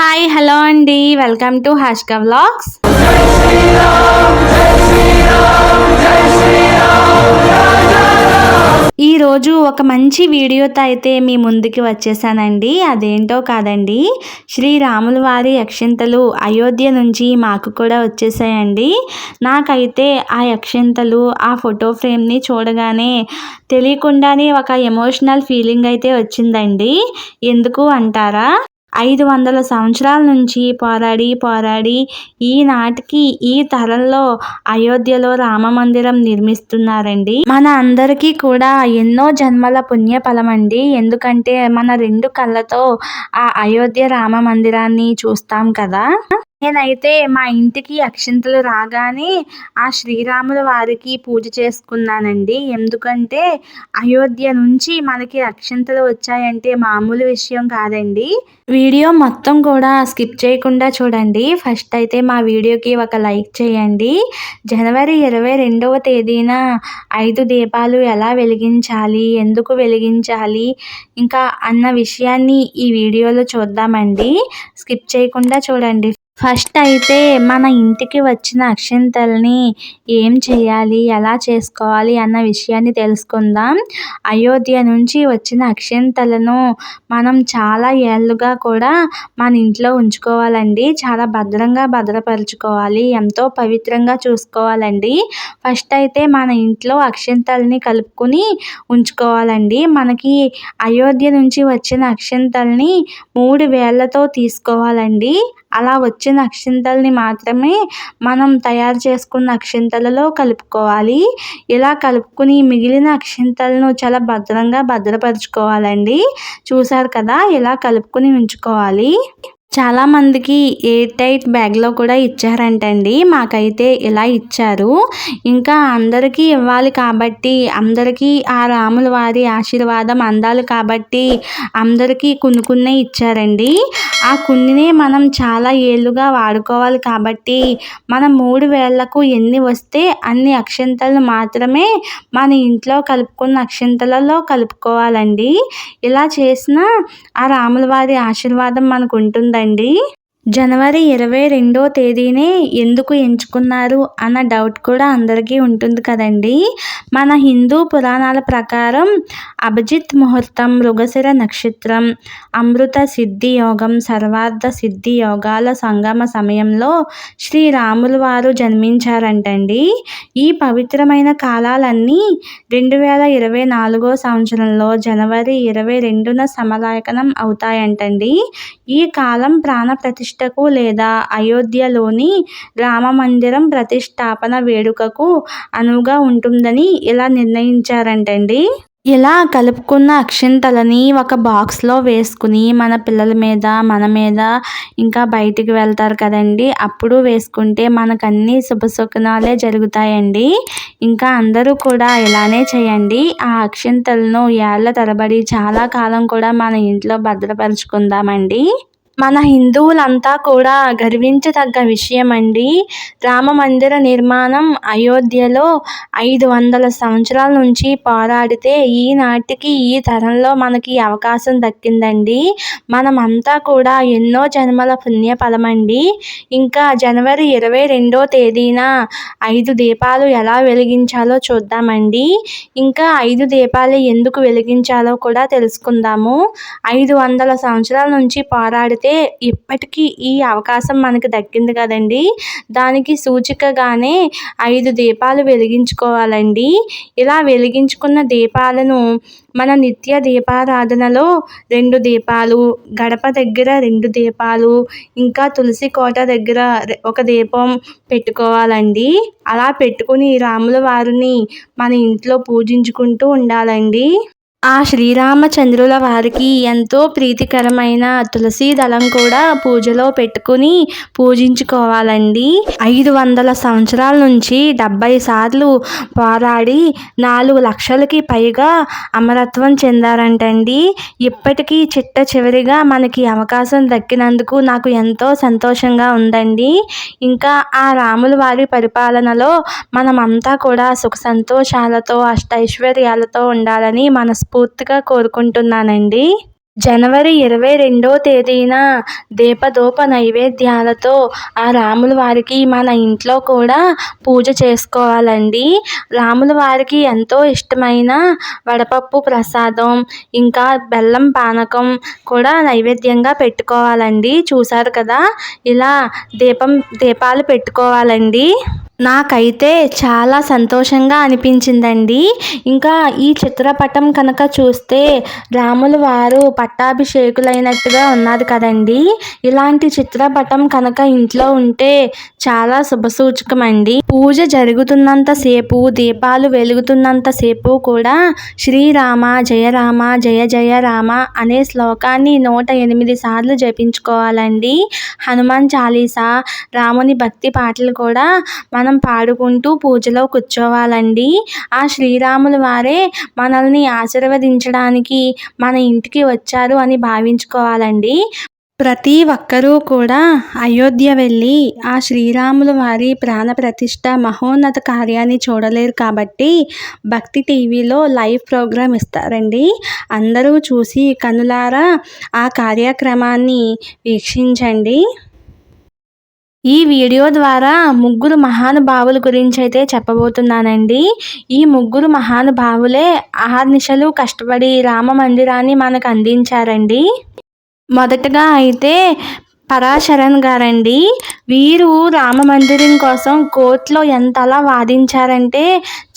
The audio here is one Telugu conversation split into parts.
హాయ్ హలో అండి. వెల్కమ్ టు హాష్క వ్లాగ్స్. ఈరోజు ఒక మంచి వీడియోతో అయితే మీ ముందుకి వచ్చేసానండి. అదేంటో కాదండి. శ్రీరాముల వారి యక్షింతలు అయోధ్య నుంచి మాకు కూడా వచ్చేసాయండి. నాకైతే ఆ యక్షింతలు ఆ ఫోటో ఫ్రేమ్ని చూడగానే తెలియకుండానే ఒక ఎమోషనల్ ఫీలింగ్ అయితే వచ్చిందండి. ఎందుకు అంటారా? ఐదు వందల సంవత్సరాల నుంచి పోరాడి పోరాడి ఈనాటికి ఈ తరంలో అయోధ్యలో రామ మందిరం నిర్మిస్తున్నారండి. మన అందరికీ కూడా ఎన్నో జన్మల పుణ్య ఫలం అండి ఎందుకంటే మన రెండు కళ్ళతో ఆ అయోధ్య రామ మందిరాన్ని చూస్తాం కదా. నేనైతే మా ఇంటికి అక్షింతలు రాగానే ఆ శ్రీరాముల వారికి పూజ చేసుకున్నానండి. ఎందుకంటే అయోధ్య నుంచి మనకి అక్షింతలు వచ్చాయంటే మామూలు విషయం కాదండి. వీడియో మొత్తం కూడా స్కిప్ చేయకుండా చూడండి. ఫస్ట్ అయితే మా వీడియోకి ఒక లైక్ చేయండి. జనవరి ఇరవై రెండవ తేదీన ఐదు దీపాలు ఎలా వెలిగించాలి ఎందుకు వెలిగించాలి ఇంకా అన్న విషయాన్ని ఈ వీడియోలో చూద్దామండి. స్కిప్ చేయకుండా చూడండి. ఫస్ట్ అయితే మన ఇంటికి వచ్చిన అక్షింతల్ని ఏం చేయాలి ఎలా చేసుకోవాలి అన్న విషయాన్ని తెలుసుకుందాం. అయోధ్య నుంచి వచ్చిన అక్షింతలను మనం చాలా ఏళ్ళుగా కూడా మన ఇంట్లో ఉంచుకోవాలండి. చాలా భద్రంగా భద్రపరుచుకోవాలి ఎంతో పవిత్రంగా చూసుకోవాలండి. ఫస్ట్ అయితే మన ఇంట్లో అక్షింతల్ని కలుపుకొని ఉంచుకోవాలండి. మనకి అయోధ్య నుంచి వచ్చిన అక్షింతల్ని మూడు వేళ్ళతో తీసుకోవాలండి. అలా వచ్చిన అక్షింతల్ని మాత్రమే మనం తయారు చేసుకున్న అక్షింతలలో కలుపుకోవాలి. ఇలా కలుపుకుని మిగిలిన అక్షింతలను చాలా భద్రంగా భద్రపరుచుకోవాలండి. చూసారు కదా? ఇలా కలుపుకుని ఉంచుకోవాలి. చాలామందికి ఎయిర్ టైట్ బ్యాగ్లో కూడా ఇచ్చారంటండి. మాకైతే ఇలా ఇచ్చారు. ఇంకా అందరికీ ఇవ్వాలి కాబట్టి అందరికీ ఆ రాముల వారి ఆశీర్వాదం అందాలి కాబట్టి అందరికీ కొన్ని కొన్ని ఇచ్చారండి. ఆ కొన్నినే మనం చాలా ఏళ్ళుగా వాడుకోవాలి కాబట్టి మన మూడు వేళ్ళకు ఎన్ని వస్తే అన్ని అక్షంతలు మాత్రమే మన ఇంట్లో కలుపుకున్న అక్షంతలలో కలుపుకోవాలండి. ఇలా చేసిన ఆ రాముల వారి ఆశీర్వాదం మనకు అండి. జనవరి ఇరవై రెండో తేదీనే ఎందుకు ఎంచుకున్నారు అన్న డౌట్ కూడా అందరికీ ఉంటుంది కదండి. మన హిందూ పురాణాల ప్రకారం అభిజిత్ ముహూర్తం మృగశిర నక్షత్రం అమృత సిద్ధి యోగం సర్వార్థ సిద్ధి యోగాల సంగమ సమయంలో శ్రీరాములు వారు జన్మించారంటండి. ఈ పవిత్రమైన కాలాలన్నీ రెండు వేల ఇరవై నాలుగో సంవత్సరంలో జనవరి ఇరవై రెండున సమలాయకనం అవుతాయంటండి. ఈ కాలం ప్రాణ ప్రతిష్ట ప్రతిష్టకు లేదా అయోధ్యలోని రామమందిరం ప్రతిష్టాపన వేడుకకు అనువుగా ఉంటుందని ఇలా నిర్ణయించారంటండి. ఇలా కలుపుకున్న అక్షింతలని ఒక బాక్స్లో వేసుకుని మన పిల్లల మీద మన మీద ఇంకా బయటికి వెళ్తారు కదండి. అప్పుడు వేసుకుంటే మనకు అన్ని శుభసుఖనాలే జరుగుతాయండి. ఇంకా అందరూ కూడా ఇలానే చేయండి. ఆ అక్షింతలను ఏళ్ళ తరబడి చాలా కాలం కూడా మన ఇంట్లో భద్రపరుచుకుందామండి. మన హిందువులంతా కూడా గర్వించదగ్గ విషయం అండి రామ మందిర నిర్మాణం అయోధ్యలో ఐదు వందల సంవత్సరాల నుంచి పోరాడితే ఈనాటికి ఈ తరంలో మనకి అవకాశం దక్కిందండి. మనమంతా కూడా ఎన్నో జన్మల పుణ్యఫలమండి. ఇంకా జనవరి ఇరవై రెండో తేదీన ఐదు దీపాలు ఎలా వెలిగించాలో చూద్దామండి. ఇంకా ఐదు దీపాలు ఎందుకు వెలిగించాలో కూడా తెలుసుకుందాము. ఐదు వందల సంవత్సరాల నుంచి పోరాడితే అంటే ఇప్పటికీ ఈ అవకాశం మనకు దక్కింది కదండి. దానికి సూచికగానే ఐదు దీపాలు వెలిగించుకోవాలండి. ఇలా వెలిగించుకున్న దీపాలను మన నిత్య దీపారాధనలో రెండు దీపాలు గడప దగ్గర రెండు దీపాలు ఇంకా తులసి కోట దగ్గర ఒక దీపం పెట్టుకోవాలండి. అలా పెట్టుకుని రాముల వారిని మన ఇంట్లో పూజించుకుంటూ ఉండాలండి. ఆ శ్రీరామచంద్రుల వారికి ఎంతో ప్రీతికరమైన తులసి దళం కూడా పూజలో పెట్టుకుని పూజించుకోవాలండి. ఐదు వందల సంవత్సరాల నుంచి డెబ్బై సార్లు పోరాడి నాలుగు లక్షలకి పైగా అమరత్వం చెందారంటండి. ఇప్పటికీ చిట్ట చివరిగా మనకి అవకాశం దక్కినందుకు నాకు ఎంతో సంతోషంగా ఉందండి. ఇంకా ఆ రాముల వారి పరిపాలనలో మనమంతా కూడా సుఖ సంతోషాలతో అష్టైశ్వర్యాలతో ఉండాలని మనస్ మనస్ఫూర్తిగా కోరుకుంటున్నానండి. జనవరి ఇరవై రెండో తేదీన దీపధూప నైవేద్యాలతో ఆ రాముల వారికి మన ఇంట్లో కూడా పూజ చేసుకోవాలండి. రాముల వారికి ఎంతో ఇష్టమైన వడపప్పు ప్రసాదం ఇంకా బెల్లం పానకం కూడా నైవేద్యంగా పెట్టుకోవాలండి. చూసారు కదా? ఇలా దీపం దీపాలు పెట్టుకోవాలండి. నాకైతే చాలా సంతోషంగా అనిపించిందండి. ఇంకా ఈ చిత్రపటం కనుక చూస్తే రాముల వారు పట్టాభిషేకులైనట్టుగా ఉన్నది కదండి. ఇలాంటి చిత్రపటం కనుక ఇంట్లో ఉంటే చాలా శుభసూచకమండి. పూజ జరుగుతున్నంతసేపు దీపాలు వెలుగుతున్నంతసేపు కూడా శ్రీరామ జయ రామ జయ జయ రామ అనే శ్లోకాన్ని నూట ఎనిమిది సార్లు జపించుకోవాలండి. హనుమాన్ చాలీసా రాముని భక్తి పాటలు కూడా మనం మనం పాడుకుంటూ పూజలో కూర్చోవాలండి. ఆ శ్రీరాములు వారే మనల్ని ఆశీర్వదించడానికి మన ఇంటికి వచ్చారు అని భావించుకోవాలండి. ప్రతి ఒక్కరూ కూడా అయోధ్య వెళ్ళి ఆ శ్రీరాములు వారి ప్రాణ ప్రతిష్ట మహోన్నత కార్యాన్ని చూడలేరు కాబట్టి భక్తి టీవీలో లైవ్ ప్రోగ్రాం ఇస్తారండి. అందరూ చూసి కనులారా ఆ కార్యక్రమాన్ని వీక్షించండి. ఈ వీడియో ద్వారా ముగ్గురు మహానుభావుల గురించి అయితే చెప్పబోతున్నానండి. ఈ ముగ్గురు మహానుభావులే ఆహార్నిశలు కష్టపడి రామ మందిరాన్ని మనకు అందించారండి. మొదటగా అయితే పరాశరణ్ గారండి వీరు రామ మందిరం కోసం కోర్టులో ఎంతలా వాదించారంటే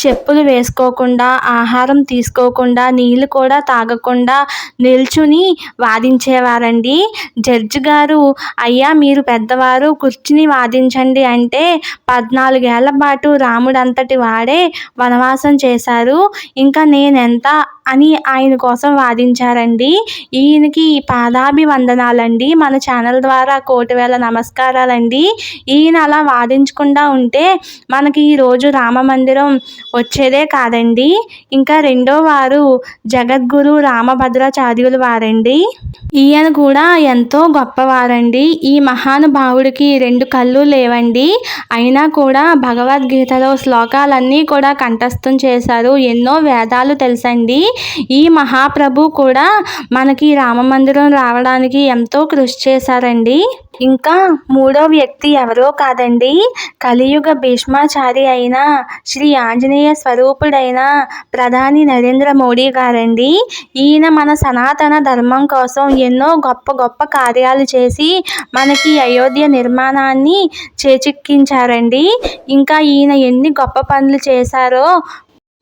చెప్పులు వేసుకోకుండా ఆహారం తీసుకోకుండా నీళ్ళు కూడా తాగకుండా నిల్చుని వాదించేవారండి. జడ్జి గారు అయ్యా మీరు పెద్దవారు కూర్చుని వాదించండి అంటే పద్నాలుగేళ్ళ పాటు రాముడంతటి వాడే వనవాసం చేశారు. ఇంకా నేనెంత అని ఆయన కోసం వాదించారండి. ఈయనకి పాదాభివందనాలండి. మన ఛానల్ ద్వారా కోటి వేల నమస్కారాలండి. ఈయన అలా వాదించకుండా ఉంటే మనకి ఈరోజు రామ మందిరం వచ్చేదే కాదండి. ఇంకా రెండో వారు జగద్గురు రామభద్రాచార్యులు వారండి. ఈయన కూడా ఎంతో గొప్పవారండి. ఈ మహానుభావుడికి రెండు కళ్ళు లేవండి. అయినా కూడా భగవద్గీతలో శ్లోకాలన్నీ కూడా కంఠస్థం చేశారు. ఎన్నో వేదాలు తెలుసండి. ఈ మహాప్రభు కూడా మనకి రామ మందిరం రావడానికి ఎంతో కృషి చేశారండి. ఇంకా మూడో వ్యక్తి ఎవరో కాదండి కలియుగ భీష్మాచారి అయిన శ్రీ ఆంజనేయ స్వరూపుడైన ప్రధాని నరేంద్ర మోడీ గారండి. ఈయన మన సనాతన ధర్మం కోసం ఎన్నో గొప్ప గొప్ప కార్యాలు చేసి మనకి అయోధ్య నిర్మాణాన్ని చేచిక్కించారండి. ఇంకా ఈయన ఎన్ని గొప్ప పనులు చేశారో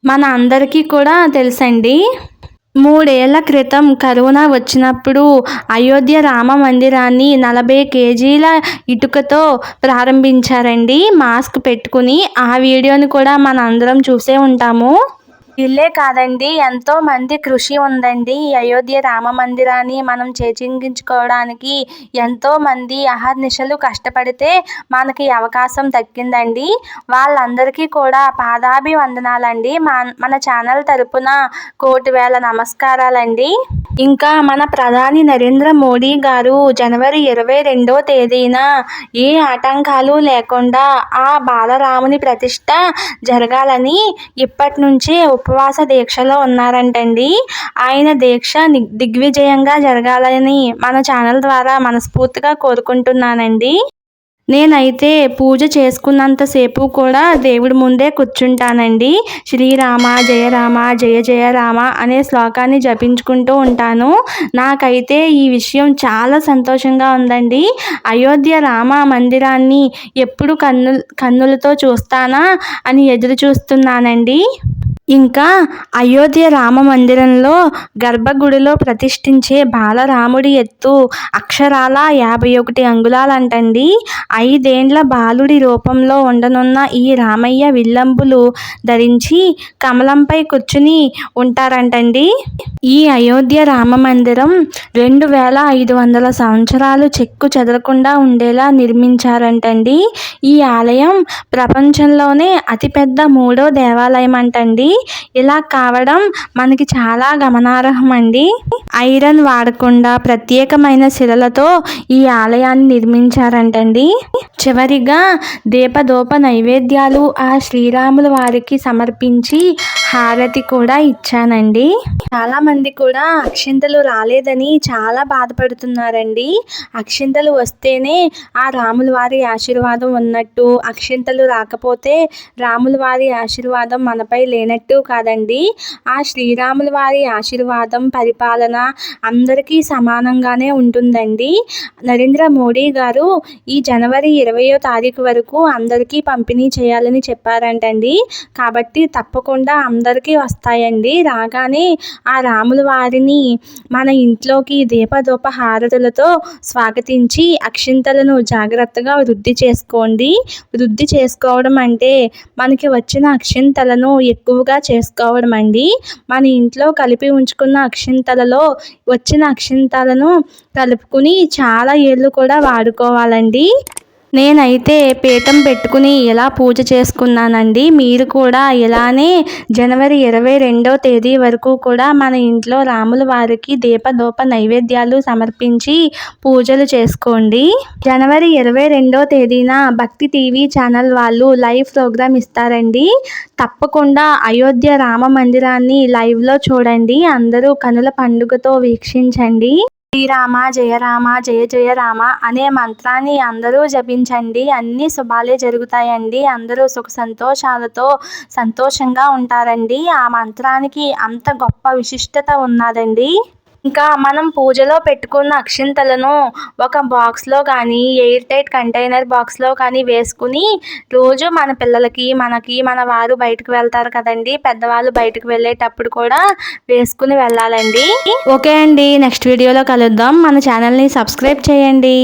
మన అందరికీ కూడా తెలుసండి. మూడేళ్ళ క్రితం కరోనా వచ్చినప్పుడు అయోధ్య రామ మందిరాన్ని నలభై కేజీల ఇటుకతో ప్రారంభించారండి. మాస్క్ పెట్టుకుని ఆ వీడియోని కూడా మన అందరం చూసే ఉంటాము. ఇల్లే కాదండి ఎంతో మంది కృషి ఉందండి. ఈ అయోధ్య రామ మందిరాన్ని మనం చేజింగించుకోవడానికి ఎంతో మంది అహర్నిశలు కష్టపడితే మనకి అవకాశం దక్కిందండి. వాళ్ళందరికీ కూడా పాదాభివందనాలండి. మన ఛానల్ తరపున కోటి వేల నమస్కారాలండి. ఇంకా మన ప్రధాని నరేంద్ర మోడీ గారు జనవరి ఇరవై రెండో తేదీన ఏ ఆటంకాలు లేకుండా ఆ బాలరాముని ప్రతిష్ట జరగాలని ఇప్పటి నుంచే ఉపవాస దీక్షలో ఉన్నారంటండి. ఆయన దీక్ష దిగ్విజయంగా జరగాలని మన ఛానల్ ద్వారా మనస్ఫూర్తిగా కోరుకుంటున్నానండి. నేనైతే పూజ చేసుకున్నంతసేపు కూడా దేవుడి ముందే కూర్చుంటానండి. శ్రీరామ జయ రామ జయ జయ రామ అనే శ్లోకాన్ని జపించుకుంటూ ఉంటాను. నాకైతే ఈ విషయం చాలా సంతోషంగా ఉందండి. అయోధ్య రామ మందిరాన్ని ఎప్పుడు కన్ను కన్నులతో చూస్తానా అని ఎదురు చూస్తున్నానండి. ఇంకా అయోధ్య రామ మందిరంలో గర్భగుడిలో ప్రతిష్ఠించే బాలరాముడి ఎత్తు అక్షరాల యాభై ఒకటి అంగుళాలంటండి. ఐదేండ్ల బాలుడి రూపంలో ఉండనున్న ఈ రామయ్య విల్లంబులు ధరించి కమలంపై కూర్చుని ఉంటారంటండి. ఈ అయోధ్య రామ మందిరం రెండు వేల ఐదు వందల సంవత్సరాలు చెక్కు చెదరకుండా ఉండేలా నిర్మించారంటండి. ఈ ఆలయం ప్రపంచంలోనే అతిపెద్ద మూడో దేవాలయం అంటండి ఇలా కావడం మనకి చాలా గమనార్హం అండి ఐరన్ వాడకుండా ప్రత్యేకమైన శిలలతో ఈ ఆలయాన్ని నిర్మించారంటండి. చివరిగా దీపదోప నైవేద్యాలు ఆ శ్రీరాముల వారికి సమర్పించి హారతి కూడా ఇచ్చానండి. చాలామంది కూడా అక్షింతలు రాలేదని చాలా బాధపడుతున్నారండి. అక్షింతలు వస్తేనే ఆ రాముల వారి ఆశీర్వాదం ఉన్నట్టు అక్షింతలు రాకపోతే రాముల వారి ఆశీర్వాదం మనపై లేనట్టు కాదండి. ఆ శ్రీరాముల వారి ఆశీర్వాదం పరిపాలన అందరికీ సమానంగానే ఉంటుందండి. నరేంద్ర మోడీ గారు ఈ జనవరి ఇరవయో తారీఖు వరకు అందరికీ పంపిణీ చేయాలని చెప్పారంటండి. కాబట్టి తప్పకుండా అందరికీ వస్తాయండి. రాగానే ఆ రాముల వారిని మన ఇంట్లోకి దీపదూప హారతులతో స్వాగతించి అక్షింతలను జాగ్రత్తగా వృద్ధి చేసుకోండి. వృద్ధి చేసుకోవడం అంటే మనకి వచ్చిన అక్షింతలను ఎక్కువగా చేసుకోవడం అండి మన ఇంట్లో కలిపి ఉంచుకున్న అక్షింతలలో వచ్చిన అక్షింతలను కలుపుకుని చాలా ఏళ్ళు కూడా వాడుకోవాలండి. నేనైతే పీఠం పెట్టుకుని ఇలా పూజ చేసుకున్నానండి మీరు కూడా ఇలానే జనవరి ఇరవై రెండో తేదీ వరకు కూడా మన ఇంట్లో రాముల వారికి దీపదోప నైవేద్యాలు సమర్పించి పూజలు చేసుకోండి. జనవరి ఇరవై రెండో తేదీన భక్తి టీవీ ఛానల్ వాళ్ళు లైవ్ ప్రోగ్రామ్ ఇస్తారండి. తప్పకుండా అయోధ్య రామ మందిరాన్ని లైవ్లో చూడండి అందరూ కనుల పండుగతో వీక్షించండి. శ్రీరామ జయ రామ జయ జయ రామ అనే మంత్రాన్ని అందరూ జపించండి. అన్ని శుభాలే జరుగుతాయండి. అందరూ సుఖ సంతోషాలతో సంతోషంగా ఉంటారండి. ఆ మంత్రానికి అంత గొప్ప విశిష్టత ఉన్నదండి. ఇంకా మనం పూజలో పెట్టుకున్న అక్షింతలను ఒక బాక్స్లో కానీ ఎయిర్ టైట్ కంటైనర్ బాక్స్లో కానీ వేసుకుని రోజు మన పిల్లలకి మనకి మన వారు బయటకు వెళ్తారు కదండి. పెద్దవాళ్ళు బయటకు వెళ్ళేటప్పుడు కూడా వేసుకుని వెళ్ళాలండి. ఓకే అండి. నెక్స్ట్ వీడియోలో కలుద్దాం. మన ఛానల్ని సబ్స్క్రైబ్ చేయండి.